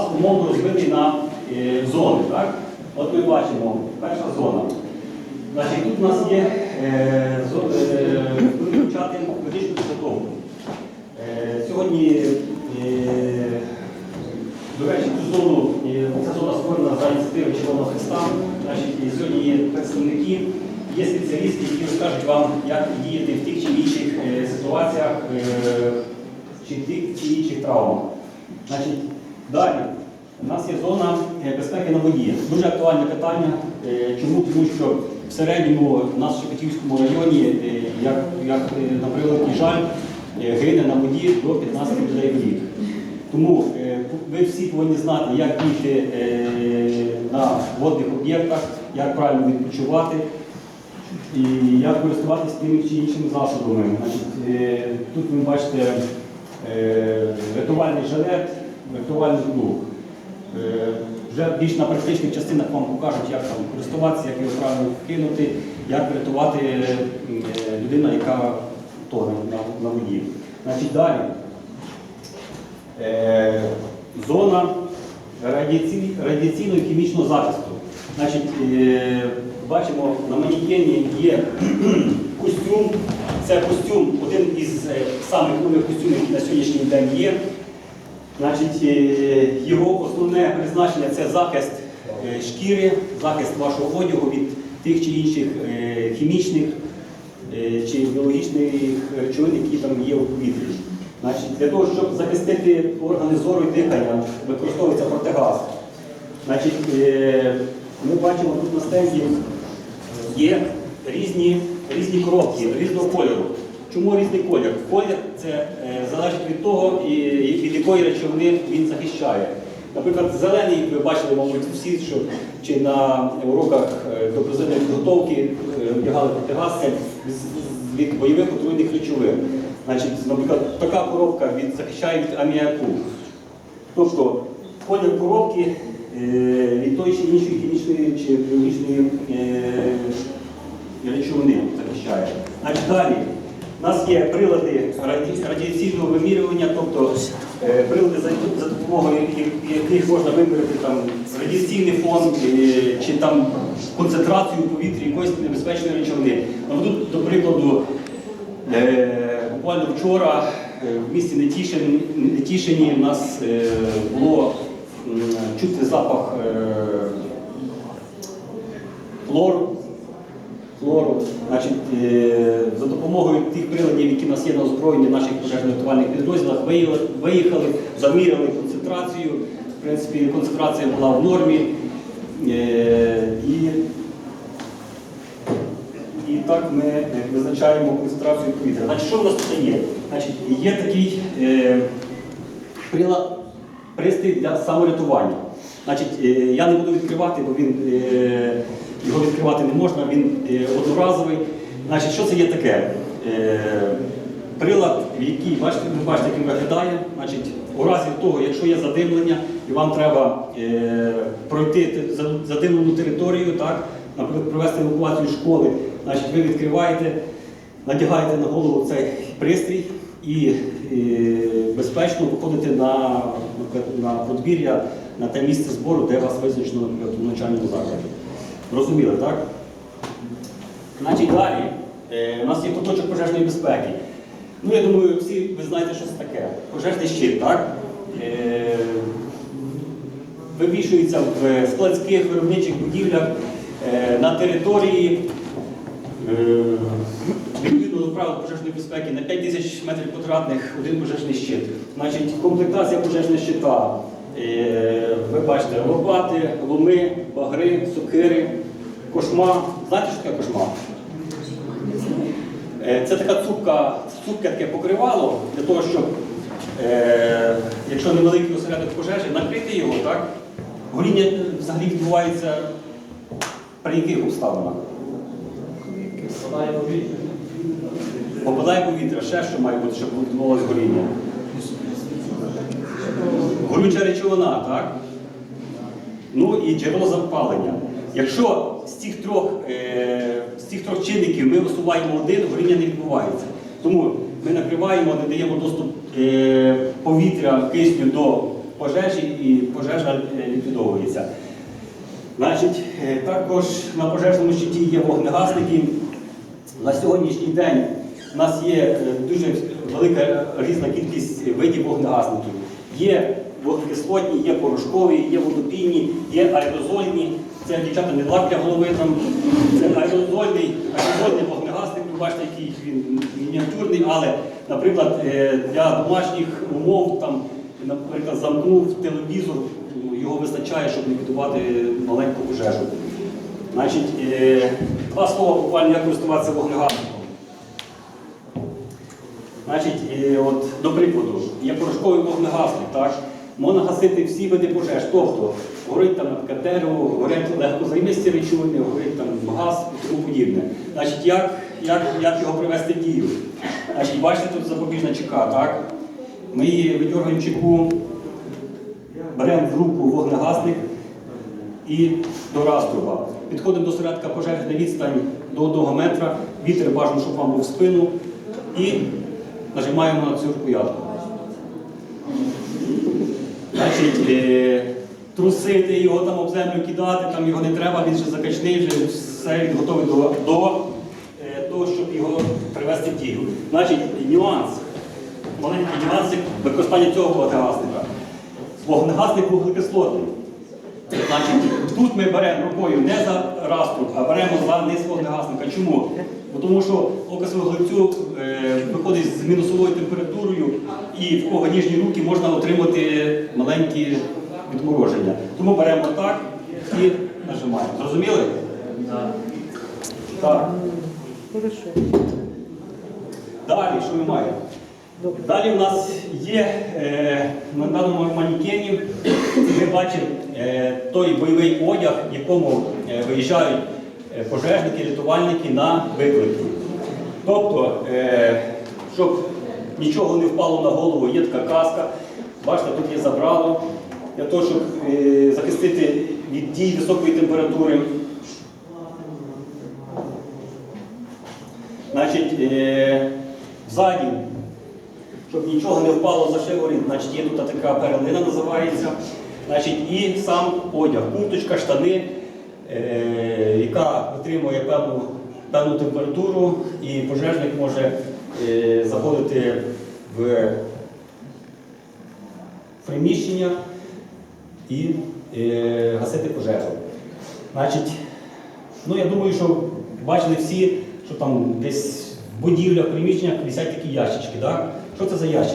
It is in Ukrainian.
нас умовно розбитий на е, зони. Так? От ми бачимо, перша зона. Значить, тут у нас є е, зо- е, медичну підготовку. Е, сьогодні, е, до речі, цю зону, е, ця зона створена за ініціативи Червоного Христа. І сьогодні є представники, є спеціалісти, які розкажуть вам, як діяти в тих чи інших е, ситуаціях е, чи тих чи інших травмах. Значить, далі. У нас є зона е, безпеки на воді. Дуже актуальне питання. Е, Чому? Тому що в середньому в нас в Шепетівському районі, е, як, як на превеликий жаль, гине на воді до 15 людей в рік. Тому ви всі повинні знати, як діяти е, на водних об'єктах, як правильно відпочивати і як користуватися тими чи іншими засобами. Значить, тут ви бачите рятувальний жилет, рятувальний лук. Е, Вже більш на практичних частинах вам покажуть, як там користуватися, як його правильно кинути, як врятувати е, людину, яка тоне на, воді. Значить, далі. Е, зона радіаційного хімічного захисту. Значить, бачимо, на манікені є костюм. Це костюм, один із самих нових костюмів, які на сьогоднішній день є. Значить, е, його основне призначення це захист е, шкіри, захист вашого одягу від тих чи інших е, хімічних чи біологічних речовин, які там є у повітрі. Значить, для того, щоб захистити органи зору і дихання, використовується протигаз. Значить, ми бачимо тут на стенді є різні, різні коробки різного кольору. Чому різний колір? Колір це е, залежить від того, і, від якої речовини він захищає. Наприклад, зелений, ви бачили, мабуть, всі, що чи на уроках е, до приземної підготовки е, це з- з- від бойових отруйних речовин. Значить, наприклад, така коробка від, захищає від аміаку. Тобто колір коробки е, від тої чи іншої хімічної чи біологічної е, речовини захищає. Значить, далі у нас є прилади раді- радіаційного вимірювання, тобто е, прилади, за, допомогою яких- можна виміряти там, радіаційний фон е, чи там концентрацію у повітрі якоїсь небезпечної речовини. Ну, Тут, до прикладу, Е, Буквально вчора в місті Нетішин, Нетішині у нас було чути запах хлору. Хлору. Значить, е, за допомогою тих приладів, які в нас є на озброєнні в наших пожежно-рятувальних підрозділах, виїхали, заміряли концентрацію. В принципі, концентрація була в нормі. Е, І і так ми е, визначаємо концентрацію повітря. Значить, що в нас тут є? Значить, є такий е, прилад, пристрій для саморятування. Значить, е, я не буду відкривати, бо він, е, його відкривати не можна, він е, одноразовий. Значить, що це є таке? Е, прилад, який, бачите, ви бачите, як виглядає. Значить, у разі того, якщо є задимлення, і вам треба е, пройти задимлену територію, так, наприклад, провести евакуацію школи, значить, ви відкриваєте, надягаєте на голову цей пристрій і, е, безпечно виходите на, на подвір'я, на те місце збору, де вас визначено у навчальному закладі. Розуміли, так? Значить, далі е, у нас є куточок пожежної безпеки. Ну, я думаю, всі ви знаєте, що це таке. Пожежний щит, так? Е, вивішується в складських виробничих будівлях е, на території е, відповідно до правил пожежної безпеки на 5 тисяч метрів квадратних один пожежний щит. Значить, комплектація пожежного щита. Е, Ви бачите, лопати, ломи, багри, сокири, кошма. Знаєте, що таке кошма? Е, Це така цупка, цупке таке покривало для того, щоб, е, якщо невеликий осередок пожежі, накрити його, так? Горіння взагалі відбувається при яких обставинах? Попадає повітря, ще що має бути, щоб відбувалося горіння. Горюча речовина, так? Ну і джерело запалення. Якщо з цих трьох, е, з цих трьох чинників ми усуваємо один, горіння не відбувається. Тому ми накриваємо, не даємо доступ е, повітря кисню до пожежі і пожежа е, ліквідовується. Значить, е, також на пожежному щиті є вогнегасники. На сьогоднішній день у нас є е, дуже велика різна кількість видів вогнегасників. Є вогнекислотні, є порошкові, є водопійні, є аерозольні. Це дівчата не лак для голови, там це аерозольний, аерозольний вогнегасник. Ви бачите, який він мініатюрний, але, наприклад, е, для домашніх умов, там, наприклад, замкнув телевізор, його вистачає, щоб ліквідувати маленьку пожежу. Значить, е, два слова буквально як користуватися вогнегасником. Значить, е, от, до прикладу, є порошковий вогнегасник, так? Можна гасити всі види пожеж, тобто горить там наприклад, дерево, горять легкозаймисті речовини, горить там газ і тому подібне. Значить, як, як, як його привести в дію? Значить, бачите, тут запобіжна чека, так? Ми її видергуємо чеку, беремо в руку вогнегасник і до раструба. Підходимо до середка пожежі на відстань до 1 метра, вітер бажано, щоб вам був в спину, і нажимаємо на цю рукоятку. Значить, е, трусити його там об землю кидати, там його не треба, він вже закачний, вже все він готовий до, до е, того, щоб його привести в дію. Значить, нюанс, маленький нюанс використання цього вогнегасника. Вогнегасник вуглекислотний. Значить, тут ми беремо рукою не за раструб, а беремо за низ вогнегасника. Чому? Бо тому що окис вуглецю е, виходить з мінусовою температурою, і в кого ніжні руки можна отримати маленькі відмороження. Тому беремо так і нажимаємо. Зрозуміли? Так. Хорошо. Далі, що ми маємо? Далі у нас є е, на даному манекені, ми бачимо е, той бойовий одяг, в якому е, виїжджають е, пожежники, рятувальники на виклики. Тобто, щоб нічого не впало на голову, є така каска. Бачите, тут є забрало для того, щоб захистити від дій високої температури. Значить, ззаді щоб нічого не впало за шиворіт, значить є тут така перлина називається. Значить, і сам одяг, курточка, штани, е, яка отримує певну, певну температуру, і пожежник може е, заходити в приміщення і е, гасити пожежу. Значить, ну я думаю, що бачили всі, що там десь в будівлях, приміщеннях висять такі ящички. Так? Що це за ящички?